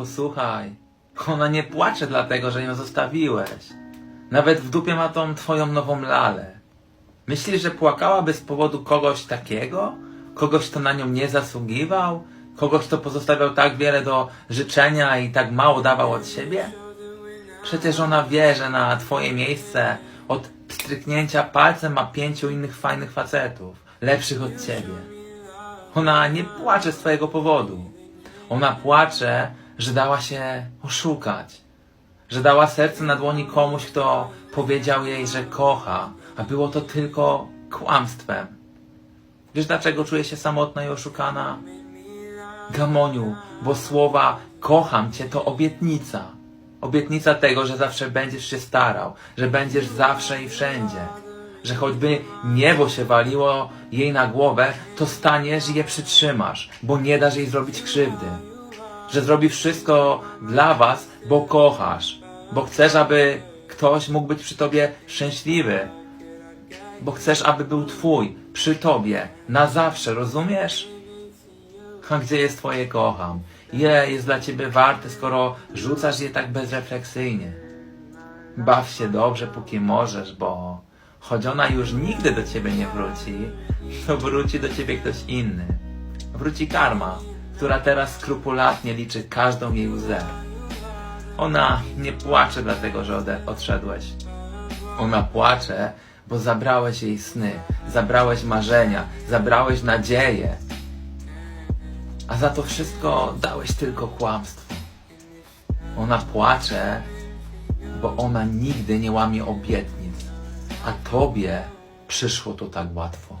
posłuchaj. Ona nie płacze dlatego, że ją zostawiłeś. Nawet w dupie ma tą twoją nową lalę. Myślisz, że płakałaby z powodu kogoś takiego? Kogoś, kto na nią nie zasługiwał? Kogoś, kto pozostawiał tak wiele do życzenia i tak mało dawał od siebie? Przecież ona wie, że na twoje miejsce od pstryknięcia palcem ma pięciu innych fajnych facetów, lepszych od ciebie. Ona nie płacze z twojego powodu. Ona płacze, że dała się oszukać. Że dała serce na dłoni komuś, kto powiedział jej, że kocha, a było to tylko kłamstwem. Wiesz dlaczego czuje się samotna i oszukana? Gamoniu, bo słowa kocham cię to obietnica. Obietnica tego, że zawsze będziesz się starał, że będziesz zawsze i wszędzie. Że choćby niebo się waliło jej na głowę, to staniesz i je przytrzymasz, bo nie dasz jej zrobić krzywdy. Że zrobi wszystko dla was, bo kochasz, bo chcesz, aby ktoś mógł być przy tobie szczęśliwy, bo chcesz, aby był twój, przy tobie, na zawsze, rozumiesz? A gdzie jest twoje kocham? Ile jest dla ciebie warte, skoro rzucasz je tak bezrefleksyjnie? Baw się dobrze, póki możesz, bo choć ona już nigdy do ciebie nie wróci, to wróci do ciebie ktoś inny. Wróci karma, która teraz skrupulatnie liczy każdą jej łzę. Ona nie płacze dlatego, że odszedłeś. Ona płacze, bo zabrałeś jej sny, zabrałeś marzenia, zabrałeś nadzieję. A za to wszystko dałeś tylko kłamstwo. Ona płacze, bo ona nigdy nie łamie obietnic, a tobie przyszło to tak łatwo.